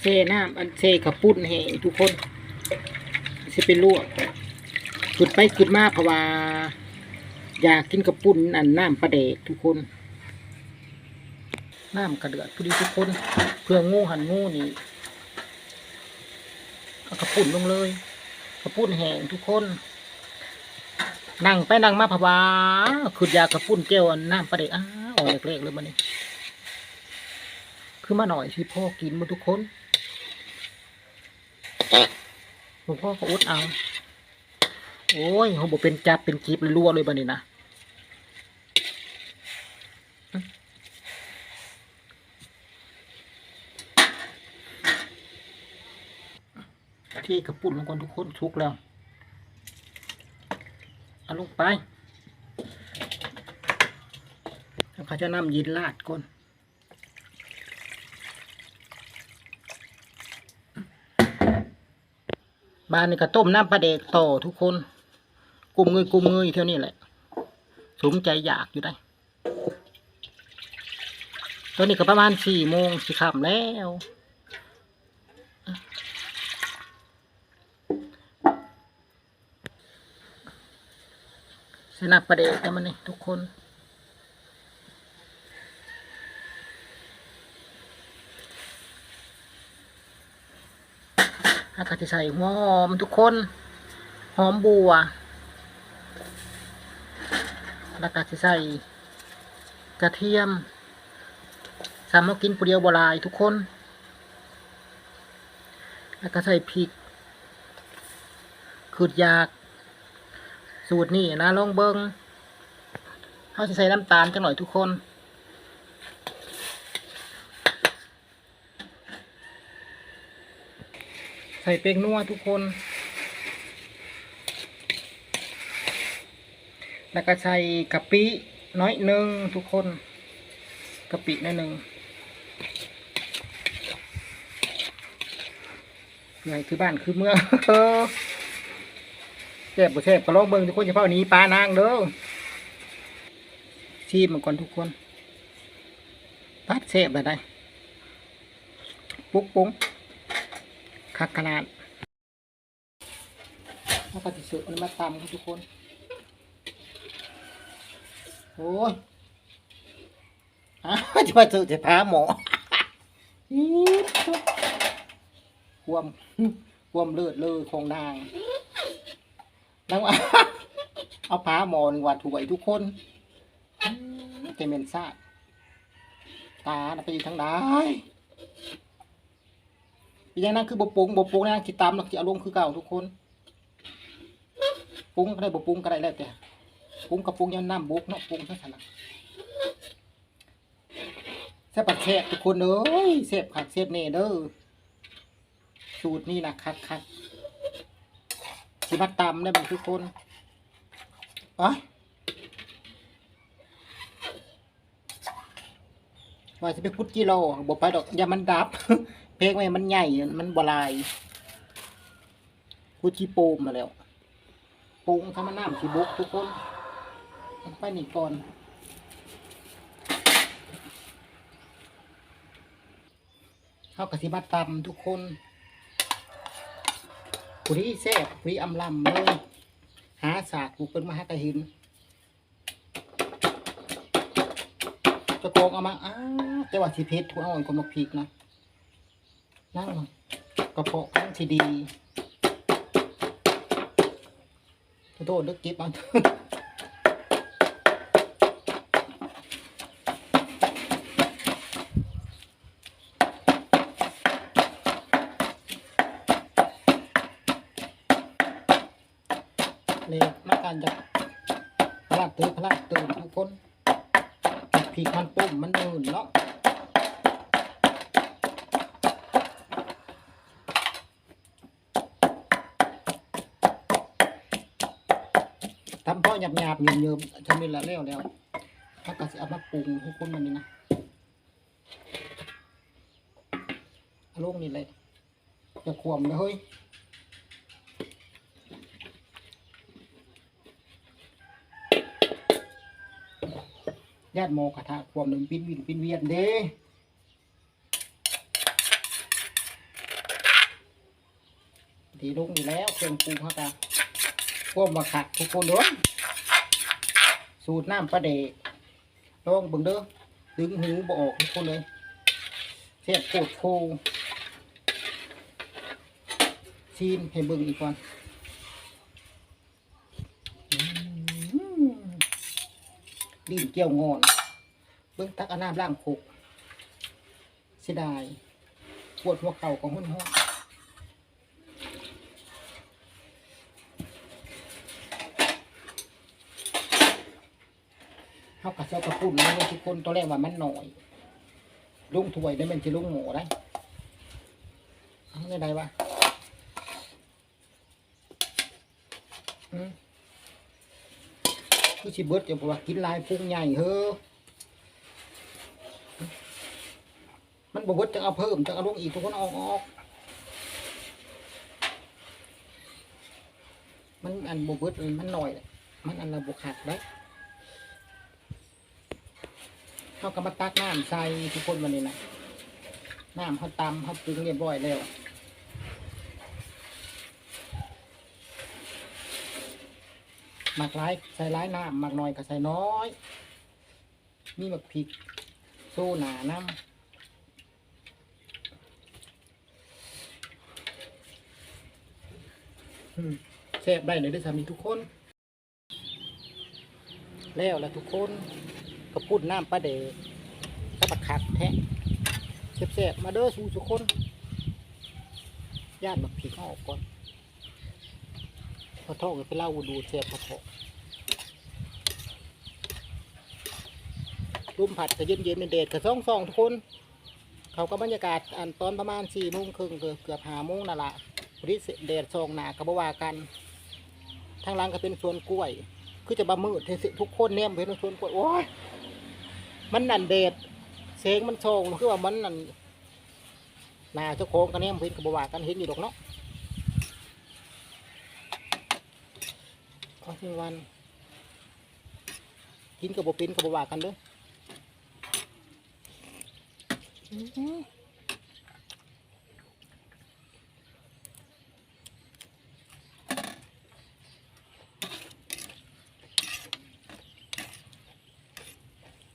เซน้ำอันเซขับปุ้นแห้งทุกคนสิเป็นลวกขึ้นไปขึ้นมาเพราะว่า อยากกินกระปุ้นอันน้ำปลาเดกทุกคนน้ำกระเดือดพอดีทุกคน เพื่องูหันงูนี่เอากระปุ้นลงเลยกระปุ้นแห้งทุกคน นั่งไปนั่งมาเพะวาขึ้นอยากระปุ้นแก้วอันน้ำปลาเดกอ้าวออกเล็กๆเลยมันนี่คือมาหน่อยที่พ่อกินมาทุกคน หลวงพ่อก็อดเอา โอ้ยเขาบอกเป็นจับเป็นคลิปรั่วเลยบันนี้นะที่กระปุ่นลงก่อนทุกคนชุกแล้ว เอาลงไปแล้วเขาจะนำยินลาดก่อน บ้านนี่ก็ต้มน้ำปลาเด็กต่อทุกคนกุมเงยกุมเงยเท่านี้แหละสมใจอยากอยู่ได้ ตอนนี้ก็ประมาณสี่โมงสิค่ำแล้วสนับประเด็กกันมันนี่ทุกคน แล้วก็จะใส่หัวหอมทุกคน หอมบัว แล้วก็จะใส่กระเทียม สามารถกินผู้เดียวบลายทุกคน แล้วก็ใส่พริกขืดยาก สูตรนี่นะลองเบิงเขาจะใส่น้ำตาลจังหน่อยทุกคน ใส่เป็งนัวทุกคน แล้วก็ใส่กะปิน้อยหนึ่งทุกคนกะปิน้อยหนึ่งเพื่อให้คือบ้านคือเมืองแซ่บบ่แซ่บก็ลองเบิ่งทุกคนเฉพาะนี้ปลานางเด้อชิมมันก่อนทุกคนปัดแซ่บแบบใดปุ๊กปุ้ง คักขนาดแล้วก็จะเสือมันมาตำครับทุกคน โอ้ยอะจะมาเจอจะพาหมออี๊ดความความเลือดเลยของนางนางว่าเอาพาหมอนี่ว่าถวยทุกคนอืมเตเมนซ่าตาไปอยู่ทางใดอีก อย่างนั้นคือบปุงบปุงนะคิดตามหลักที่อารมณ์คือเก่าทุกคนปรุงก็ได้บปรุงก็ได้แล้วแต่ปรุงกับปรุงยันน้ำบุกเนาะปรุงซะสนะแซ่บปัดแซ่บทุกคนเอ้ยแซ่บคักแซ่บเน่เด้อสูตรนี้นะคักคักสิมาตำได้บ่ทุกคนไป ว่าจะไปพุดกิโลบอกไปดอกอย่ามันดับ เพลงไว้มันใหญ่ มันบลายพุดจีโปมมาแล้วปรุงทำมันน้ำสีบุกทุกคนเอาไปนี่ก่อนเข้ากสิมาตำทุกคนผู้ที่แซ่บผู้ที่อำลำเลยหาสากกูเป็นมาหากระหิน จะโกงเอามาอ้าแต่ว่าสีเพชรทุกเอาอันคนมาพริกนะนั่งกระเพาะนั่งสีดีโทษนึกกิบมันเลยนักการจะพลาดตื่นพลาดตื่นทุกคน ผีมันปุ่มมันตื่นเนาะทำพ่อหยาบหยาบๆเยิมเยิมๆจะมีละแล้วแล้วถ้าก็จะเอามาปรุงทุกคนมันนี่นะเอาลงนี่เลยจะขวมเลยเฮ้ย ญาติโมกระทะขวมหนึ่งปิ้นวินปิ้นเวียนเด้ดีลงอยู่แล้วเครื่องปรุงเขาตาขวมมาขัดทุกคนด้อสูตรน้ำปลาเดะลองบิ่งเด้อดึงหูบ่ออกทุกคนเลยเสียบโคตรโคซีนให้บิ่งอีกก่อนอืม ลิ้นเกี่ยวงอน เบิ่งตักอาน้ำล้างโคกเสียดายปวดหัวเข่าของหุ่นห้องเขากระเซากระปุ่นเลยทุกคนตอนแรกว่ามันหน่อยลุงถวยได้เป็นจะลุงหมูได้เอาไม่ได้วะอืม คือชิเบิดจะบอกว่ากินลายพุงใหญ่เฮ้อมันบอกว่าจะเอาเพิ่มจะเอาลงอีกทุกคนเอาออก มันอันบเบิดมันหน่อยมันอันระบบขาดได้เขาก็มาตักน้ำใส่ทุกคนวันนี้นะน้ำเขาตำเขาปรุงเรียบร้อยแล้ว หมักร้ายใส่ร้ายน้ำหมักน้อยก็ใส่น้อย มีหมักพริกโซ่หนาน้ำแซ่บได้เลยด้วยสามีทุกคน แล้วแล้วทุกคนก็พูดน้ำปลาเดกก็บักขัดแทะแซ่บๆมาเด้อสู่ทุกคน ย่านบักผีเข้าออกก่อน อทองไปเล่าดูแซ่บพอทองรุ่มผัดก็เย็นเย็นเด็ดๆกับซ่องซองทุกคน เขาก็บรรยากาศอันตอนประมาณสี่โมงครึ่งเกือบเกือบห้าโมงนั่นแหละพอดีเดดซองหนากระบวากัน ทางหล่างก็เป็นสวนกล้วย คือจะบะมืดเทสิทุกคนเนี่ยเป็นสวนกล้วยโอ้ยมันนั่นเดดเสียงมันโชงคือว่ามันนั่นหนาเจ้าของกันเนี่ยเห็นกับบวากันเห็นอยู่ดอกเนาะ เอาทีวัน กินกับบเป็นกับบว่ากันเด้ออื้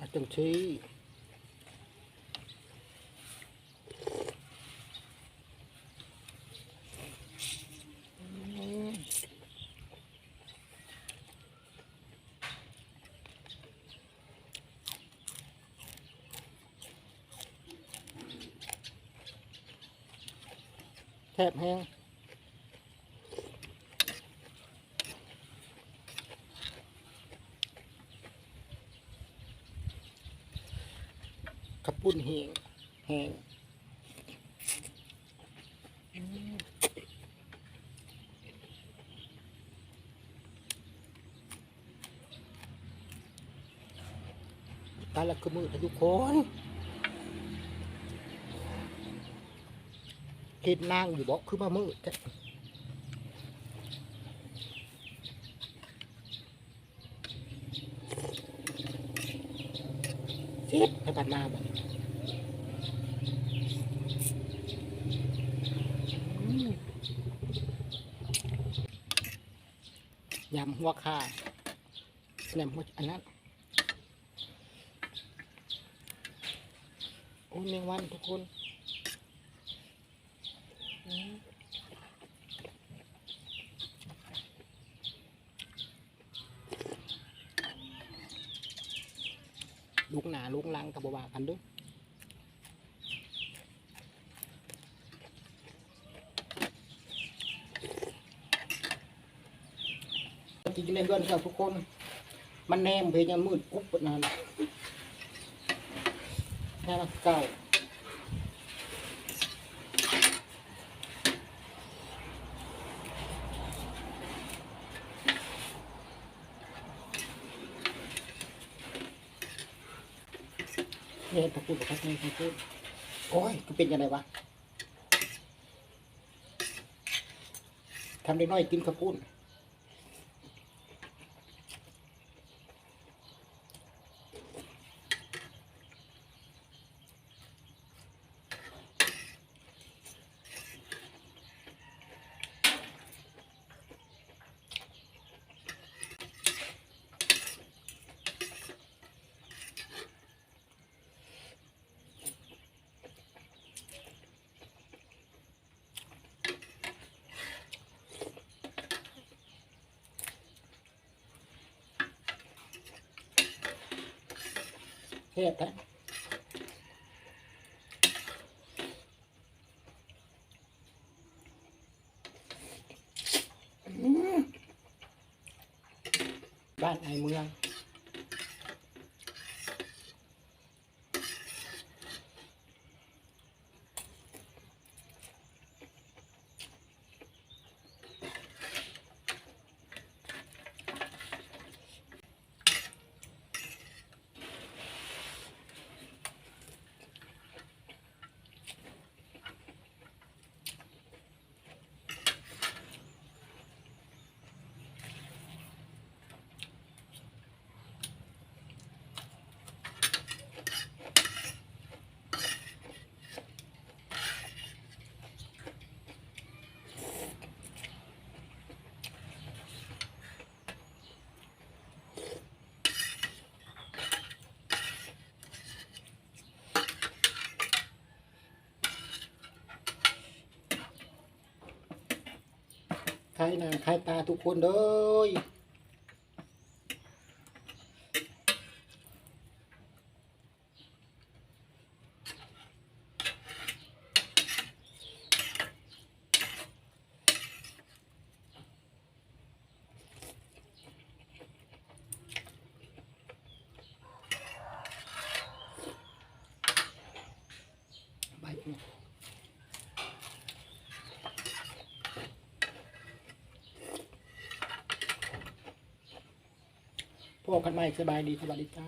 อาจังชี แทบแห้งขับปุ่นแห้งแห้งตาละคือมือทุกคน ห็นนางอยู่บอกคือมามืดจ้ะเสียดให้ปัดมาบ่อืมยำหัวขาแหนมหัวอันนั้น โอ้ยแมงวันทุกคนอืม ลูกหนาลูกลังกับบว่ากันด้วยกินเล่นเพื่อนครับทุกคน มันแนมเพลงยังมืดกุ๊บนานแค่ละเก้า ทนพระคุณพระเทนพระคุณโอ้ยกูเป็นยังไงวะทำได้น้อยกินข้าวปุ้น แซ่บแท้อืมบ้านไอเมือง ใครหน้าใครตาทุกคนเด้ยใบนี้ พบกันใหม่สบายดีสวัสดีจ้า